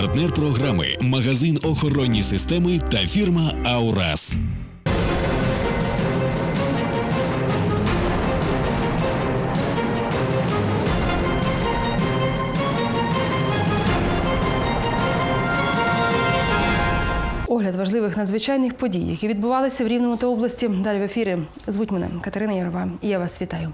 Партнер програми магазин охоронні системи та фірма Аурас. Огляд важливих надзвичайних подій, які відбувалися в Рівному та області. Далі в ефірі. Звуть мене Катерина Ярова. І я вас вітаю.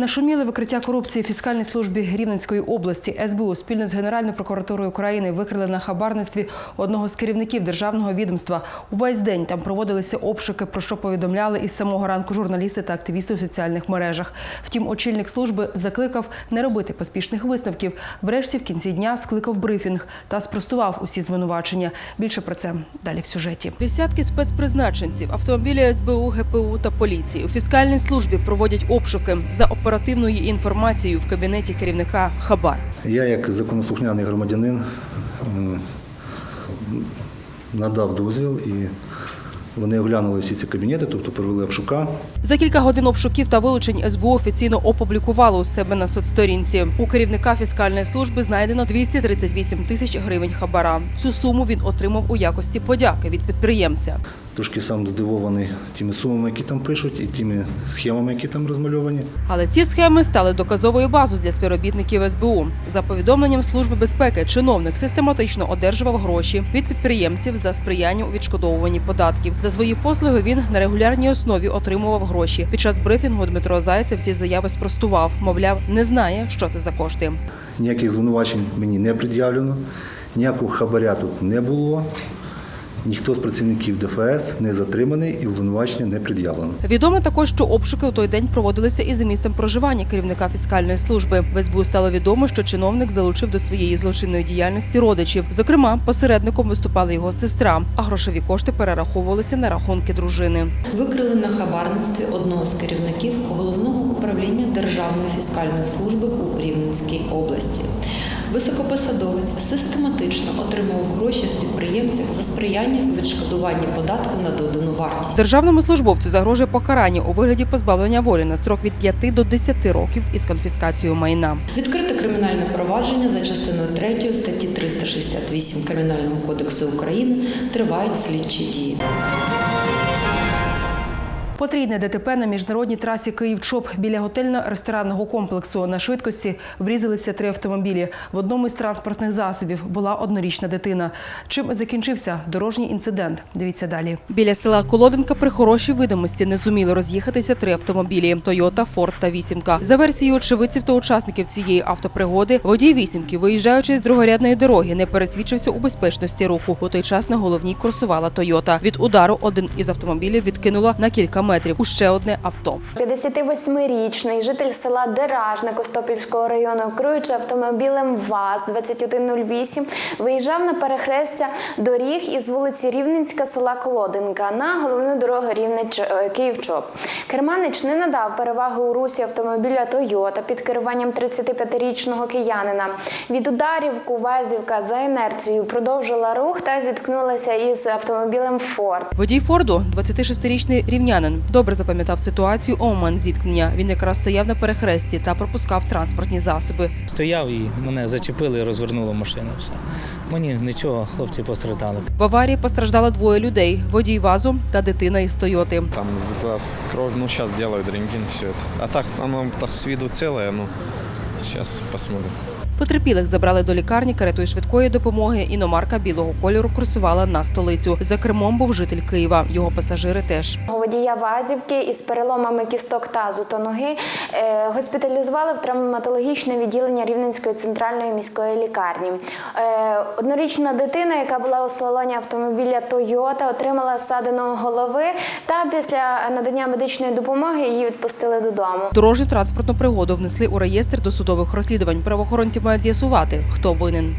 Нашуміли викриття корупції фіскальній службі Рівненської області. СБУ спільно з Генеральною прокуратурою України викрили на хабарництві одного з керівників державного відомства. Увесь день там проводилися обшуки, про що повідомляли із самого ранку журналісти та активісти у соціальних мережах. Втім, очільник служби закликав не робити поспішних висновків. Врешті, в кінці дня скликав брифінг та спростував усі звинувачення. Більше про це далі в сюжеті. Десятки спецпризначенців, автомобілі СБУ, ГПУ та поліції у фіскальній службі проводять обшуки за оперативною інформацією в кабінеті керівника Хабар. Я, як законослухняний громадянин, надав дозвіл і вони оглянули всі ці кабінети, тобто провели обшука. За кілька годин обшуків та вилучень СБУ офіційно опублікувало у себе на соцсторінці. У керівника фіскальної служби знайдено 238 тисяч гривень хабара. Цю суму він отримав у якості подяки від підприємця. Трошки сам здивований тими сумами, які там пишуть, і тими схемами, які там розмальовані. Але ці схеми стали доказовою базою для співробітників СБУ. За повідомленням Служби безпеки, чиновник систематично одержував гроші від підприємців за сприяння у відшкодовуванні податків. За свої послуги він на регулярній основі отримував гроші. Під час брифінгу Дмитро Зайцев ці заяви спростував. Мовляв, не знає, що це за кошти. Ніяких звинувачень мені не пред'явлено, ніякого хабаря тут не було. Ніхто з працівників ДФС не затриманий і обвинувачення не пред'явлено. Відомо також, що обшуки у той день проводилися і за місцем проживання керівника фіскальної служби. В СБУ стало відомо, що чиновник залучив до своєї злочинної діяльності родичів. Зокрема, посередником виступала його сестра, а грошові кошти перераховувалися на рахунки дружини. Викрили на хабарництві одного з керівників головного управління Державної фіскальної служби у Рівненській області. Високопосадовець систематично отримував гроші з підприємців за сприяння у відшкодуванні податку на додану вартість. Державному службовцю загрожує покарання у вигляді позбавлення волі на строк від 5 до 10 років із конфіскацією майна. Відкрите кримінальне провадження за частиною 3 статті 368 Кримінального кодексу України тривають слідчі дії. Потрійне ДТП на міжнародній трасі Київ-Чоп біля готельно-ресторанного комплексу на швидкості врізалися три автомобілі. В одному із транспортних засобів була однорічна дитина. Чим закінчився дорожній інцидент? Дивіться далі. Біля села Колоденка при хорошій видимості не зуміли роз'їхатися три автомобілі: Тойота, Форд та Вісімка. За версією очевидців та учасників цієї автопригоди, водій вісімки, виїжджаючи з другорядної дороги, не пересвідчився у безпечності руху. У той час на головній курсувала Тойота. Від удару один із автомобілів відкинуло на кілька метрів у ще одне авто. 58-річний житель села Деражне Костопільського району, керуючи автомобілем ВАЗ-2108, виїжджав на перехрестя доріг із вулиці Рівненська села Колодинка на головну дорогу Рівне Київ-Чоп. Керманич не надав переваги у русі автомобіля Тойота під керуванням 35-річного киянина. Від ударів Кувазівка за інерцією продовжила рух та зіткнулася із автомобілем Форд. Водій Форду, 26-річний рівнянин, добре запам'ятав ситуацію у момент зіткнення. Він якраз стояв на перехресті та пропускав транспортні засоби. Стояв і мене зачепили і розвернуло машину. Все. Мені нічого, хлопці постраждали. В аварії постраждало двоє людей: водій вазу та дитина із Тойоти. Там с глаз кровь, ну сейчас делают рентген, все это. А так, оно так с виду целое, ну, сейчас посмотрим. Потерпілих забрали до лікарні каретою швидкої допомоги. Іномарка білого кольору курсувала на столицю. За кермом був житель Києва. Його пасажири теж. Водія Вазівки із переломами кісток тазу та ноги е, госпіталізували в травматологічне відділення Рівненської центральної міської лікарні. Е, однорічна дитина, яка була у салоні автомобіля Тойота, отримала ссадину голови та після надання медичної допомоги її відпустили додому. Дорожню транспортну пригоду внесли у реєстр досудових розслідувань. Правоохоронці мають з'ясувати, хто винен.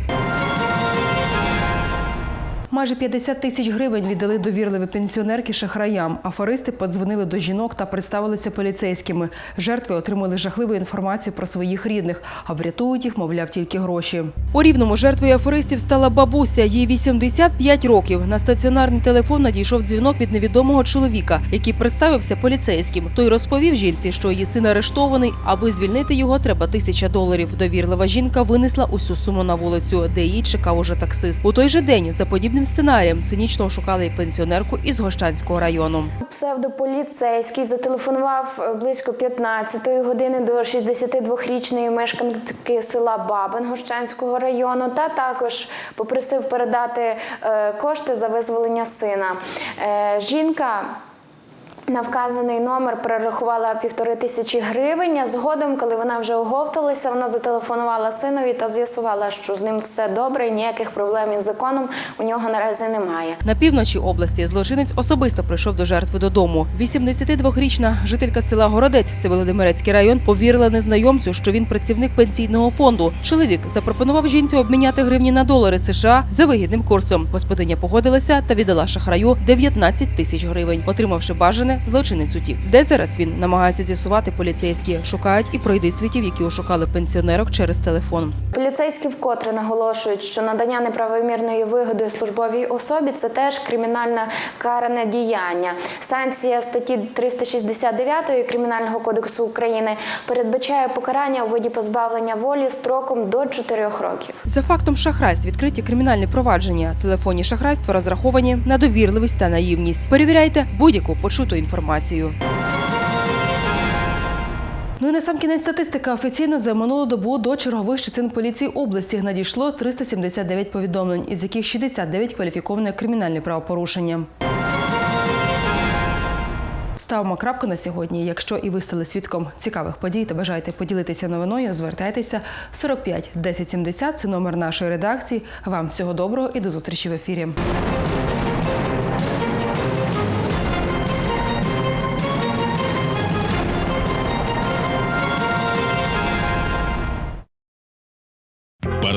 Майже 50 тисяч гривень віддали довірливі пенсіонерки шахраям. Афористи подзвонили до жінок та представилися поліцейськими. Жертви отримали жахливу інформацію про своїх рідних, а врятують їх, мовляв, тільки гроші. У рівному жертвою афористів стала бабуся. Їй 85 років. На стаціонарний телефон надійшов дзвінок від невідомого чоловіка, який представився поліцейським. Той розповів жінці, що її син арештований. Аби звільнити його, треба тисяча доларів. Довірлива жінка винесла усю суму на вулицю, де її чекав уже таксист. У той же день за подібним сценарієм цинічно ошукали і пенсіонерку із Гощанського району. Псевдополіцейський зателефонував е, близько 15-ї години до 62-річної мешканки села Бабин Гощанського району та також попросив передати е, кошти за визволення сина. Е, Жінка на вказаний номер перерахувала півтори тисячі гривень. А згодом, коли вона вже оговталася, вона зателефонувала синові та з'ясувала, що з ним все добре, ніяких проблем із законом у нього наразі немає. На півночі області злочинець особисто прийшов до жертви додому. 82-річна жителька села Городець, це Володимирецький район, повірила незнайомцю, що він працівник пенсійного фонду. Чоловік запропонував жінці обміняти гривні на долари США за вигідним курсом. Господиня погодилася та віддала шахраю 19 тисяч гривень. Отримавши бажане, злочинець утік. Де зараз він намагається з'ясувати поліцейські, шукають і пройди світів, які ошукали пенсіонерок через телефон. Поліцейські вкотре наголошують, що надання неправомірної вигоди службовій особі це теж кримінальне каране діяння. Санкція статті 369 Кримінального кодексу України передбачає покарання у виді позбавлення волі строком до 4 років. За фактом шахрайств відкриті кримінальні провадження. Телефонні шахрайства розраховані на довірливість та наївність. Перевіряйте будь-яку почуту інформацію. Ну і на сам кінець статистика. Офіційно за минулу добу до чергових частин поліції області надійшло 379 повідомлень, із яких 69 кваліфіковані як кримінальні правопорушення. Ставимо крапку на сьогодні. Якщо і ви стали свідком цікавих подій та бажаєте поділитися новиною, звертайтеся 45 10 70 – Це номер нашої редакції. Вам всього доброго і до зустрічі в ефірі.